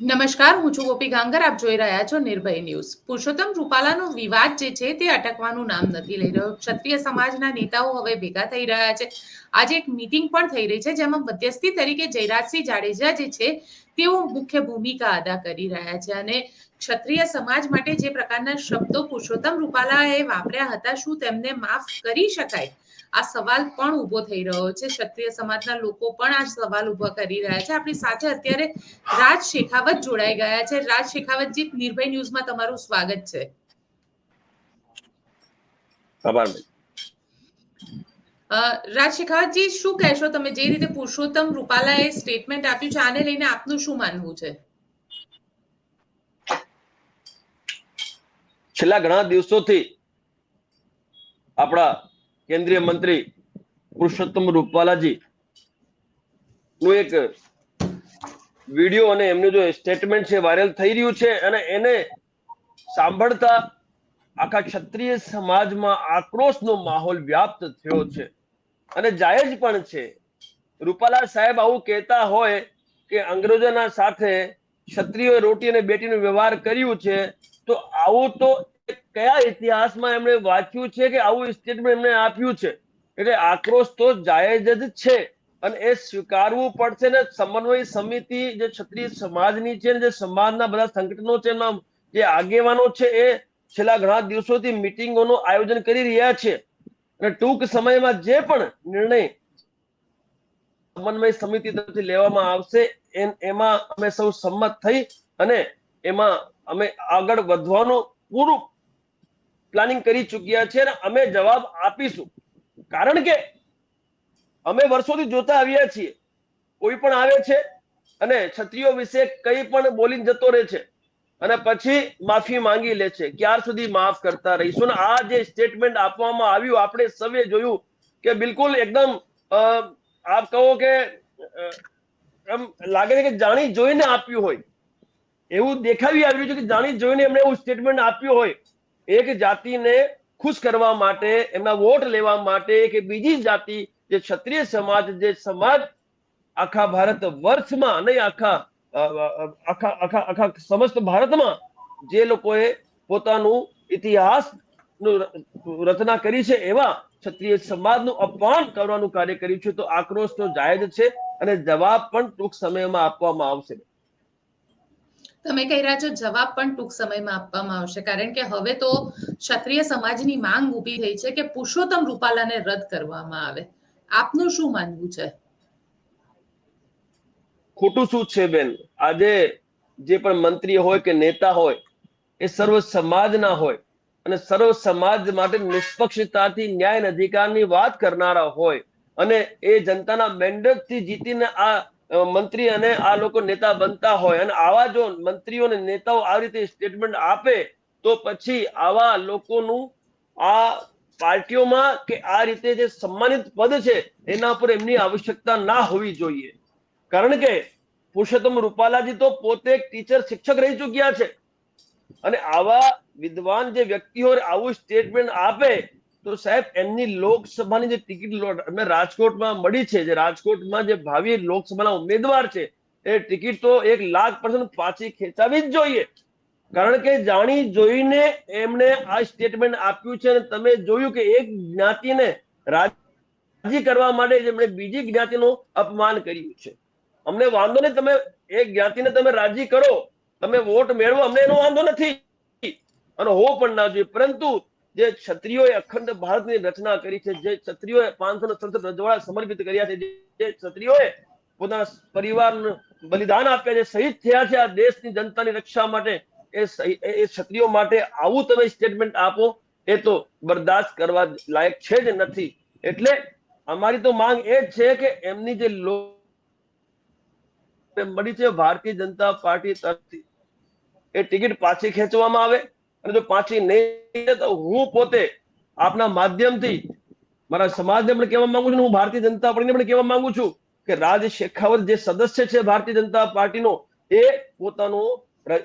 નમસ્કાર, હું છું ગોપી ગાંગર, આપ જોઈ રહ્યા છો નિર્ભય ન્યૂઝ. પુરુષોત્તમ રૂપાલાનો વિવાદ જે છે તે અટકવાનું નામ નથી લઈ રહ્યો. ક્ષત્રિય સમાજના નેતાઓ હવે ભેગા થઈ રહ્યા છે. આજે એક મીટિંગ પણ થઈ રહી છે, જેમાં મધ્યસ્થી તરીકે જયરાજસિંહ જાડેજા જે છે, તેઓ મુખ્ય ભૂમિકા અદા કરી રહ્યા છે. અને ક્ષત્રિય સમાજ માટે જે પ્રકારના શબ્દો પુરુષોત્તમ રૂપાલાએ વાપર્યા હતા, શું તેમને માફ કરી શકાય? આ સવાલ પણ ઊભો થઈ રહ્યો છે. ક્ષત્રિય સમાજના લોકો પણ આ સવાલ ઊભો કરી રહ્યા છે. આપણી સાથે અત્યારે રાજ શેખાવત જોડાઈ ગયા છે. રાજ શેખાવતજી નિર્ભય ન્યૂઝમાં તમારું સ્વાગત છે. આભાર રાજ શેખાવતજી શું કહેશો તમે? જે રીતે પુરુષોત્તમ રૂપાલાએ સ્ટેટમેન્ટ આપ્યું છે આને લઈને આપનું શું માનવું છે? છેલ્લા ઘણા દિવસોથી આપણા કેન્દ્રીય મંત્રી પુરુષોત્તમ રૂપાલાજી નું એક વીડિયો અને એમનું જો સ્ટેટમેન્ટ છે વાયરલ થઈ રહ્યું છે અને એને સાંભળતા આખા ક્ષત્રિય સમાજમાં આક્રોશનો માહોલ વ્યાપ્ત થયો છે. અને જાયજ પણ છે. રૂપાલા સાહેબ આવું કહેતા હોય કે અંગ્રેજોના સાથે ક્ષત્રિયોએ રોટી અને બેટીનો વ્યવહાર કર્યું છે, તો આવું તો કયા ઇતિહાસમાં એમણે વાંચ્યું છે કે આવું સ્ટેટમેન્ટ એમણે આપ્યું છે? એટલે આક્રોશ તો જાયજ જ છે અને એ સ્વીકારવું પડશે ને સમન્વય સમિતિ જે ક્ષત્રિય સમાજની છે જે સમાજના બધા સંગઠનો છે એમના જે આગેવાનો છે એ છેલ્લા ઘણા દિવસોથી મિટિંગોનું આયોજન કરી રહ્યા છે. અને ટૂંક સમયમાં જે પણ નિર્ણય સમન્વય સમિતિ તરફથી લેવામાં આવશે એમાં અમે સૌ સંમત થઈ અને એમાં અમે આગળ વધવાનું પૂરું પ્લાનિંગ કરી ચૂક્યા છે અને અમે જવાબ આપીશું. કારણ કે અમે વર્ષોથી જોતા આવ્યા છીએ, કોઈ પણ આવે છે અને ક્ષત્રિયો વિશે કંઈ પણ બોલીને જતો રહે છે અને પછી માફી માંગી લે છે. ક્યાર સુધી માફ કરતા રહીશું? ને આ જે સ્ટેટમેન્ટ આપવામાં આવ્યું, આપણે સૌએ જોયું કે બિલકુલ એકદમ આપ કહો કે એમ લાગે છે કે જાણી જોઈને આપ્યું હોય. એવું દેખાવી આવ્યું છે કે જાણી જોઈને એમણે એવું સ્ટેટમેન્ટ આપ્યું હોય. એક જાતિને ખુશ કરવા માટે, એમના વોટ લેવા માટે કે બીજી જાતિ, જે ક્ષત્રિય સમાજ, જે સમાજ આખા ભારત વર્ષમાં નહીં આખા આખા આખા આખા સમસ્ત ભારતમાં જે લોકોએ પોતાનું ઇતિહાસ રચના કરી છે એવા ક્ષત્રિય સમાજનું અપમાન કરવાનું કાર્ય કર્યું છે, તો આક્રોશ તો જાયજ છે અને જવાબ પણ ટૂંક સમયમાં આપવામાં આવશે. તમે કહી રહ્યા છો, જવાબ પણ ટૂંક સમયમાં આપવામાં આવશે. કારણ કે હવે તો ક્ષત્રિય સમાજની માંગ ઊભી થઈ છે કે પુરુષોત્તમ રૂપાલાને રદ કરવામાં આવે. આપનું શું માનવું છે? ખોટું શું છે બેન? આજે જે પણ મંત્રી હોય કે નેતા હોય, એ સર્વ સમાજના હોય અને સર્વ સમાજ માટે નિષ્પક્ષતાથી ન્યાય અધિકારની વાત કરનારા હોય અને એ જનતાના મેન્ડેટથી જીતીને આ મંત્રી અને આ લોકો નેતા બનતા હોય અને આવા જો મંત્રીઓ અને નેતાઓ આ રીતે સ્ટેટમેન્ટ આપે, તો પછી આવા લોકોનું આ પાર્ટીઓમાં કે આ રીતે જે સન્માનિત પદ છે, એના પર એમની આવશ્યકતા ના હોવી જોઈએ. કારણ કે પુરુષોત્તમ રૂપાલાજી તો પોતે ટીચર શિક્ષક રહી ચૂક્યા છે. અને આવા વિદ્વાન જે વ્યક્તિઓ આવું સ્ટેટમેન્ટ આપે તો સાહેબ, એમની લોકસભાની જે ટિકિટ અમે રાજકોટમાં મળી છે, જે રાજકોટમાં જે ભાવિ લોકસભાના ઉમેદવાર છે, એ ટિકિટ તો એક લાખ પર્સન્ટ પાછી ખેંચાવી જ જોઈએ. કારણ કે જાણી જોઈને એમણે આ સ્ટેટમેન્ટ આપ્યું છે અને તમે જોયું કે એક જ્ઞાતિને રાજી કરવા માટે એમણે બીજી જ્ઞાતિનું અપમાન કર્યું છે. અમને વાંધો નહીં, તમે એક જ્ઞાતિને તમે રાજી કરો, તમે વોટ મેળવો, અમને એનો વાંધો નથી. અને હો પણ ના જોઈએ. પરંતુ જે ક્ષત્રિયોએ અખંડ ભારતની રચના કરી છે, જે ક્ષત્રિયોએ પાંચસો ને સડસઠ રજવાડા સમર્પિત કર્યા છે, જે ક્ષત્રિયોએ પોતાના પરિવારનું બલિદાન આપ્યા છે, શહીદ થયા છે આ દેશની જનતાની રક્ષા માટે. એ એ ક્ષત્રિયો માટે આવું તમે સ્ટેટમેન્ટ આપો, એ તો બરદાસ્ત કરવા લાયક છે જ નથી. એટલે અમારી તો માંગ એ છે કે એમની જે લો મળી છે, ભારતીય જનતા પાર્ટી તરફથી. એ ટિકિટ પાછી ખેંચવામાં આવે. અને જો પાછી નહીં તો હું પોતે આપના માધ્યમથી મારા સમાજને પણ કહેવા માંગુ છું હું ભારતીય જનતા પાર્ટીને પણ કહેવા માંગુ છું કે રાજ શેખાવત જે સદસ્ય છે ભારતીય જનતા પાર્ટીનો, એ પોતાનું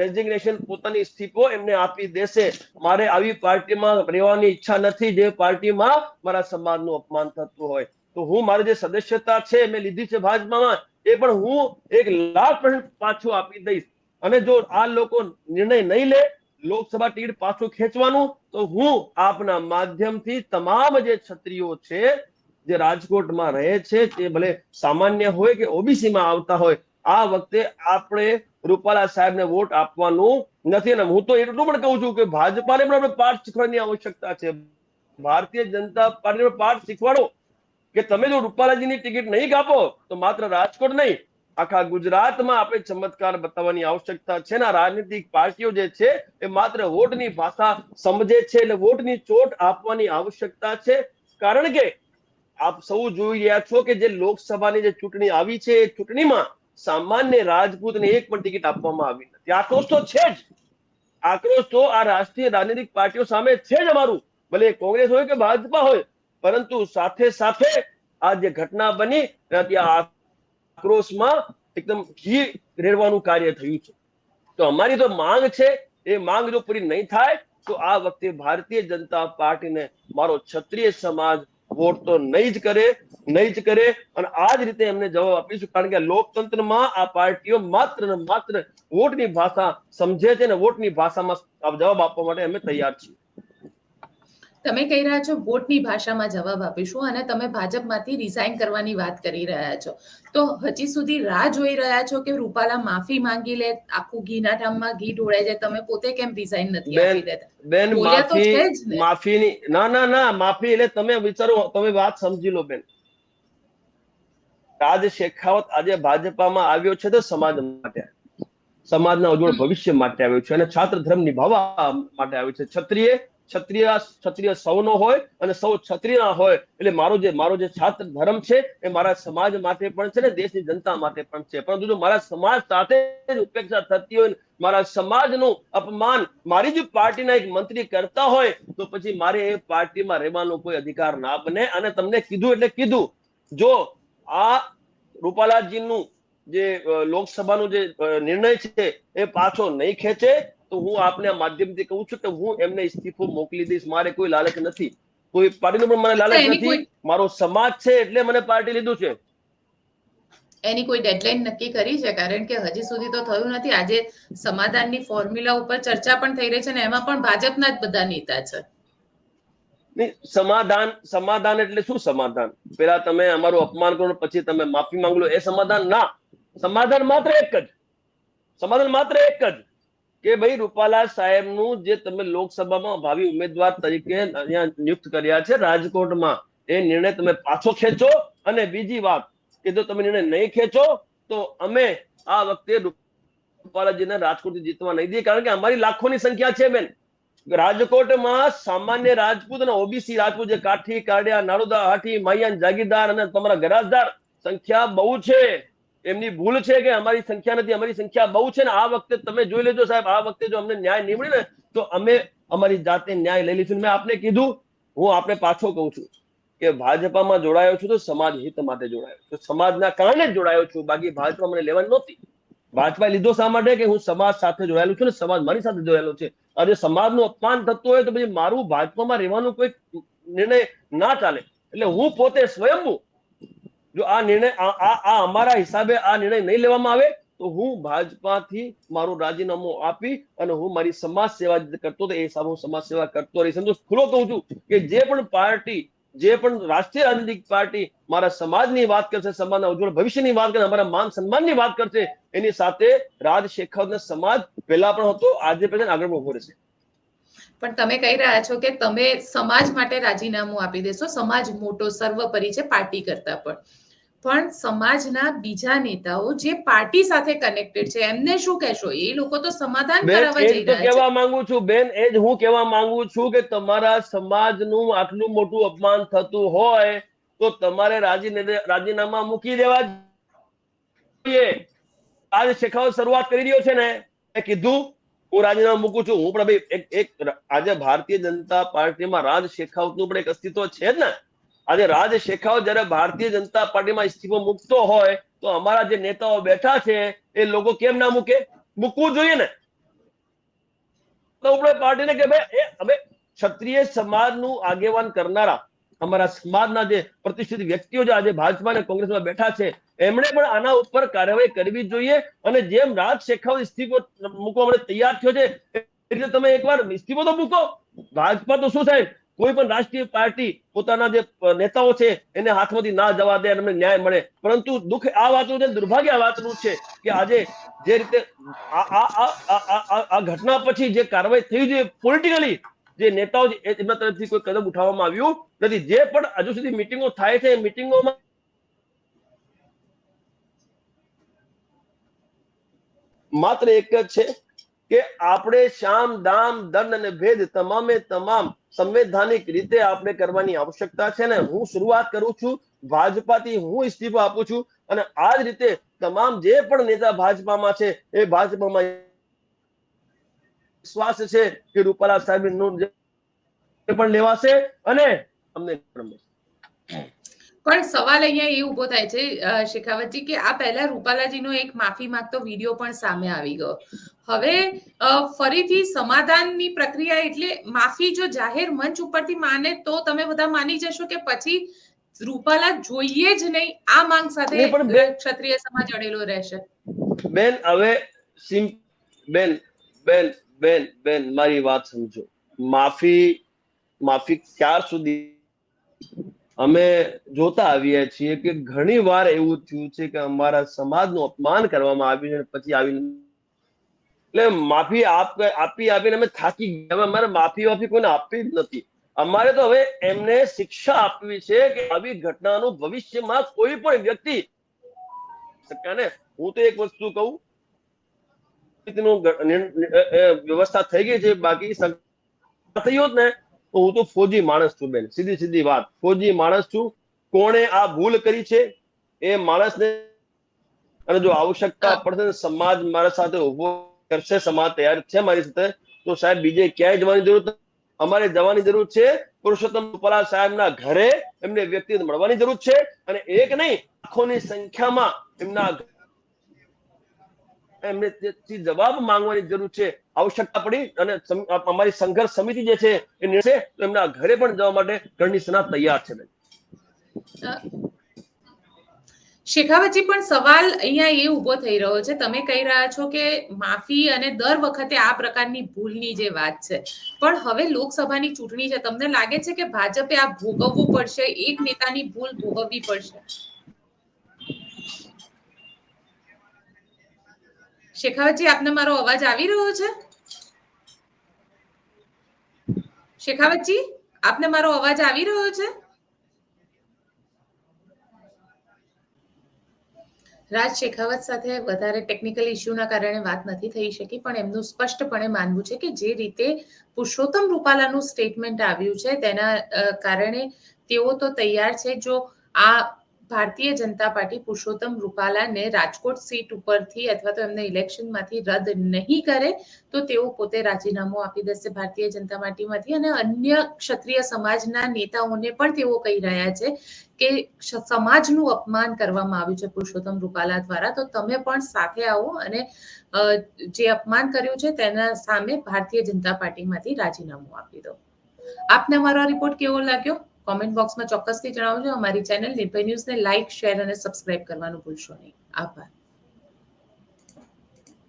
રેઝિગ્નેશન પોતાની ઇસ્તીફો એમને આપી દેશે. મારે આવી પાર્ટીમાં રહેવાની ઈચ્છા નથી જે પાર્ટીમાં મારા સમાજનું અપમાન થતું હોય. તો હું, મારી જે સદસ્યતા છે, મેં લીધી છે ભાજપામાં, એ પણ હું એક લાખ પાછું આપી દઈશ. અને જો આ લોકો નિર્ણય નહીં લે લોકસભા ટિકિટ પાછું ખેંચવાનું? તો હું આપના માધ્યમથી તમામ જે છત્રીઓ છે, જે રાજકોટમાં રહે છે તે ભલે સામાન્ય હોય કે ઓબીસીમાં આવતા હોય, આ વખતે આપણે રૂપાલા સાહેબને વોટ આપવાનું નથી. અને હું તો એટલું પણ કહું છું કે ભાજપાને પણ આપણે પાઠ શીખવાની આવશ્યકતા છે. ભારતીય જનતા પાર્ટીને પાઠ શીખવાડો. કે તમે જો રૂપાલાજીની ટિકિટ નહીં કાપો, તો માત્ર રાજકોટ નહીં આખા ગુજરાતમાં આપણે ચમત્કાર બતાવવાની આવશ્યકતા છે ને? રાજનીતિક પાર્ટીઓ જે છે, એ માત્ર વોટની ભાષા સમજે છે એટલે વોટની ચોટ આપવાની આવશ્યકતા છે. કારણ કે આપ સૌ જોઈ રહ્યા છો કે જે લોકસભાની જે ચૂંટણી આવી છે, એ ચૂંટણીમાં સામાન્ય રાજપૂતને એક પણ ટિકિટ આપવામાં આવી નથી. આક્રોશ તો છે જ. આક્રોશ તો આ રાષ્ટ્રીય રાજનીતિક પાર્ટીઓ સામે છે જ અમારું. ભલે કોંગ્રેસ હોય કે ભાજપા હોય, પરંતુ સાથે સાથે આ જે ઘટના બની એનાથી આ આક્રોશમાં એકદમ ઘી રેડવાનું કાર્ય થયું છે. તો અમારી તો માંગ છે, એ માંગ જો પૂરી નહીં થાય, તો આ વખતે ભારતીય જનતા પાર્ટીને મારો ક્ષત્રિય સમાજ વોટ તો નહીં જ કરે, નહીં જ કરે, અને આ જ રીતે એમને જવાબ આપીશું, કારણ કે લોકતંત્રમાં આ પાર્ટીઓ માત્ર ને માત્ર વોટની ભાષા સમજે છે ને વોટની ભાષામાં જવાબ આપવા માટે અમે તૈયાર છીએ. તમે કહી રહ્યા છો વોટની ભાષામાં જવાબ આપીશું અને તમે ભાજપમાંથી રિઝાઇન કરવાની વાત કરી રહ્યા છો. તો હજી સુધી રાહ જોઈ રહ્યા છો કે રૂપાલા માફી માંગી લે આખું ઘીના ઠામમાં ઘી ઢોળાઈ જાય તમે પોતે કેમ રિઝાઇન નથી આપી દેતા? બેન માફી. માફીની ના ના ના માફી એટલે તમે વિચારો તમે વાત સમજી લો બેન. રાજ શેખાવત આજે ભાજપામાં આવ્યો છે તો સમાજ માટે. સમાજના ઉજ્જવળ ભવિષ્ય માટે આવ્યો છે અને છાત્ર ધર્મ નિભાવવા માટે આવ્યો છે. ક્ષત્રિય ક્ષત્રિય ક્ષત્રિય સૌનો હોય અને સૌ ક્ષત્રિય હોય. એટલે મારો જે મારો જે છાત્ર ધર્મ છે એ મારા સમાજ માટે પણ છે ને દેશની જનતા માટે પણ છે. પરંતુ જો મારા સમાજ સાથે જ ઉપેક્ષા થતી હોય મારા સમાજનું અપમાન મારી જ પાર્ટીના એક મંત્રી કરતા હોય, તો પછી મારે એ પાર્ટીમાં રહેવાનો કોઈ અધિકાર ના બને. અને તમને કીધું એટલે કીધું. જો આ રૂપાલાજીનું જે લોકસભાનું જે નિર્ણય છે એ પાછો નહીં ખેંચે તો હું આપને આ માધ્યમથી કહું છું કે હું એમને ઇસ્તીફો મોકલી દઈશ. મારે કોઈ લાલચ નથી. કોઈ પાર્ટીનો પણ મને લાલચ નથી. મારો સમાજ છે એટલે મને પાર્ટી લીધું છે. એની કોઈ ડેડલાઇન નક્કી કરી છે? કારણ કે હજી સુધી તો થયું નથી. આજે સમાધાનની ફોર્મ્યુલા ઉપર ચર્ચા પણ થઈ રહી છે ને એમાં પણ ભાજપના જ બધા નેતા છે. નહીં, સમાધાન સમાધાન એટલે શું સમાધાન? પેલા તમે અમારું અપમાન કરો પછી તમે માફી માંગો લો એ સમાધાન ના. સમાધાન માત્ર એક જ. સમાધાન માત્ર એક જ. કે ભાઈ રૂપાલા સાહેબનું જે તમે લોકસભામાં ભાવિ ઉમેદવાર તરીકે અહીંયા નિયુક્ત કર્યા છે રાજકોટમાં, એ નિર્ણય તમે પાછો ખેંચો. અને બીજી વાત, કે જો તમે નિર્ણય નહીં ખેંચો, તો અમે આ વખતે રૂપાલાજીને રાજકોટ જીતવા નહીં દઈએ. કારણ કે અમારી લાખોની સંખ્યા છે બેન. રાજકોટમાં સામાન્ય રાજપૂત અને ઓબીસી રાજપૂત જે કાઠી કાડિયા નારોદા હાઠી માયાન જાગીરદાર અને તમારા ગરાજદાર સંખ્યા બહુ છે. એમની ભૂલ છે કે અમારી સંખ્યા નથી? અમારી સંખ્યા બહુ છે ને આ વખતે તમે જોઈ લેજો સાહેબ, આ વખતે જો અમને ન્યાય નહીં મળે ને, તો અમે અમારી જાતે ન્યાય લઈ લઈશું. મેં આપને કીધું, હું આપને પાછો કહું છું કે ભાજપામાં જોડાયો છું તો સમાજ હિત માટે જોડાયો છું. સમાજના કારણે જ જોડાયો છું. બાકી ભાજપા મને લેવાની નહોતી. ભાજપા લીધો શા માટે? કે હું સમાજ સાથે જોડાયેલું છું ને સમાજ મારી સાથે જોડાયેલો છે. આજે સમાજનું અપમાન થતું હોય તો પછી મારું ભાજપામાં રહેવાનું કોઈ નિર્ણય ના ચાલે. એટલે હું પોતે સ્વયંભૂ જો આ નિર્ણય આ અમારા હિસાબે આ નિર્ણય નહીં લેવામાં આવે, તો હું ભાજપાથી મારું રાજીનામું આપી અને હું મારી સમાજ સેવા કરતો હતો, એ હિસાબે હું સમાજ સેવા કરતો રહીશ. તો ખુલ્લો કહું છું કે જે પણ પાર્ટી, જે પણ રાષ્ટ્રીય રાજનીતિક પાર્ટી મારા સમાજની વાત કરશે, સમાજના ઉજ્જવળ ભવિષ્યની વાત કરશે, અમારા માન સન્માનની વાત કરશે, એની સાથે રાજ શેખાવતનો સમાજ પહેલા પણ હતો, આજે પણ આગળ પણ ઊભો રહેશે. પણ તમે કહી રહ્યા છો કે તમે સમાજ માટે રાજીનામું આપી દેશો, સમાજ મોટો સર્વોપરી છે પાર્ટી કરતા પણ. પણ સમાજના બીજા નેતાઓ જે પાર્ટી સાથે કનેક્ટેડ છે એમને શું કહેશો? એ લોકો તો સમાધાન કરાવવા જઈ રહ્યા છે. કહેવા માંગુ છું બેન એ જ હું કહેવા માંગુ છું કે તમારા સમાજનું આટલું મોટું અપમાન થતું હોય તો તમારે રાજીનામા મૂકી દેવા જોઈએ. આજે શેખાવત શરૂઆત કરી રહ્યો છે ને એ કીધું હું રાજીનામું મૂકું છું. હું પણ ભાઈ એક એક આજે ભારતીય જનતા પાર્ટીમાં રાજ શેખાવતનું પણ એક અસ્તિત્વ છે જ ને. આજે રાજ જ્યારે ભારતીય જનતા પાર્ટીમાં ઇસ્તીફો મૂકતો હોય તો અમારા જે નેતાઓ બેઠા છે, એ લોકો કેમ ના મૂકે? મૂકવું જોઈએ ને. તો આપણે પાર્ટીને કે ભાઈ, એ અમે ક્ષત્રિય સમાજનું આગેવાન કરનારા, અમારા સમાજના જે પ્રતિષ્ઠિત વ્યક્તિઓ જે આજે ભાજપા અને કોંગ્રેસમાં બેઠા છે, એમણે પણ આના ઉપર કાર્યવાહી કરવી જોઈએ અને જેમ રાજ શેખાવત ઇસ્તીફો મૂકવા માટે તૈયાર થયો છે એટલે તમે એકવાર ઇસ્તીફો તો મૂકો. ભાજપા તો શું સાહેબ કોઈ પણ રાષ્ટ્રીય પાર્ટી પોતાના જે નેતાઓ છે, એને હાથમાંથી ના જવા દે અને ન્યાય મળે. પરંતુ દુઃખ આ વાતનું છે, દુર્ભાગ્ય આ વાતનું છે કે આજે જે રીતે આ ઘટના પછી જે કાર્યવાહી થઈ છે, પોલિટિકલી જે નેતાઓ છે એમના તરફથી કોઈ કદમ ઉઠાવવામાં આવ્યું નથી. જે પણ હજુ સુધી મિટિંગો થાય છે, મિટિંગોમાં માત્ર એક જ છે કે આપણે શામ, દામ દંડ અને ભેદ તમામે તમામ સંવૈધાનિક રીતે આપણે કરવાની આવશ્યકતા છે ને હું શરૂઆત કરું છું, ભાજપાથી હું ઇસ્તીફો આપું છું અને આ જ રીતે તમામ જે પણ નેતા ભાજપામાં છે, એ ભાજપામાં વિશ્વાસ છે કે રૂપાલા સાહેબનું જે પણ લેવાશે અને અમને. પણ સવાલ અહીંયા એ ઊભો થાય છે શેખાવતજી કે આ પહેલા રૂપાલાજીનો એક માફી માંગતો વીડિયો પણ સામે આવી ગયો. હવે ફરીથી સમાધાનની પ્રક્રિયા એટલે માફી જો જાહેર મંચ ઉપરથી માને તો તમે બધા માની જશો કે પછી રૂપાલા જોઈએ જ નહીં આ માંગ સાથે ક્ષત્રિય સમાજ અડેલો રહેશે. બેન હવે સિમ બેન બેન બેન બેન મારી વાત સમજો. માફી માફી ક્યાર સુધી અમે જોતા આવીએ છીએ કે ઘણી વાર એવું થયું છે કે અમારા સમાજનું અપમાન કરવામાં આવ્યું છે પછી આવીને એટલે માફી આપ, આપી આપીને અમે થાકી ગયા. અમારે માફી વાફી કોઈને આપવી જ નથી. અમારે તો હવે એમને શિક્ષા આપવી છે કે આવી ઘટનાનું ભવિષ્યમાં કોઈ પણ વ્યક્તિ ને? હું તો એક વસ્તુ કહું. વ્યવસ્થા થઈ ગઈ છે. બાકી થયું ને. તો હું તો ફોજી માણસ છું બેન. સીધી સીધી વાત. ફોજી માણસ છું. કોણે આ ભૂલ કરી છે? એ માણસને અને જો આવશ્યકતા પડશે સમાજ મારા સાથે ઊભો કરશે. સમાજ તૈયાર છે મારી સાથે. તો સાહેબ બીજે ક્યાંય જવાની જરૂર અમારે જવાની જરૂર છે પુરુષોત્તમ રૂપાલા સાહેબના ઘરે એમને વ્યક્તિગત મળવાની જરૂર છે. અને એક નહીં, લાખોની સંખ્યામાં એમના એમને જવાબ માંગવાની જરૂર છે. આવશ્યકતા પડી અને અમારી સંઘર્ષ સમિતિ જે છે, એ નિર્ણય એમના ઘરે પણ જવા માટે ઘરની સેના તૈયાર છે શેખાવતજી, પણ સવાલ અહીંયા એ ઊભો થઈ રહ્યો છે. તમે કહી રહ્યા છો કે માફી અને દર વખતે આ પ્રકારની ભૂલની જે વાત છે. પણ હવે લોકસભાની ચૂંટણી છે. તમને લાગે છે કે ભાજપે આ ભોગવવું પડશે? એક નેતાની ભૂલ ભોગવવી પડશે? શેખાવતજી, આપને મારો અવાજ આવી રહ્યો છે? શેખાવતજી, આપને મારો અવાજ આવી રહ્યો છે? રાજ શેખાવત સાથે વધારે ટેકનિકલ ઇસ્યુના કારણે વાત નથી થઈ શકી, પણ એમનું સ્પષ્ટપણે માનવું છે કે જે રીતે પુરુષોત્તમ રૂપાલાનું સ્ટેટમેન્ટ આવ્યું છે, તેના કારણે તેઓ તો તૈયાર છે. જો આ ભારતીય જનતા પાર્ટી પુરુષોત્તમ રૂપાલાને રાજકોટ સીટ ઉપરથી અથવા તો એમને ઇલેક્શનમાંથી રદ નહીં કરે, તો તેઓ પોતે રાજીનામું આપી દેશે ભારતીય જનતા પાર્ટીમાંથી. અને અન્ય ક્ષત્રિય સમાજના નેતાઓને પણ તેઓ કહી રહ્યા છે કે સમાજનું અપમાન કરવામાં આવ્યું છે પુરુષોત્તમ રૂપાલા દ્વારા. તો તમે પણ સાથે આવો અને જે અપમાન કર્યું છે તેના સામે ભારતીય જનતા પાર્ટીમાંથી રાજીનામું આપી દો. આપને અમારો રિપોર્ટ કેવો લાગ્યો? કોમેન્ટ બોક્સમાં ચોક્કસથી જણાવજો. અમારી ચેનલ નિર્ભય ન્યૂઝને લાઇક શેર અને સબસ્ક્રાઇબ કરવાનું ભૂલશો નહીં. આભાર.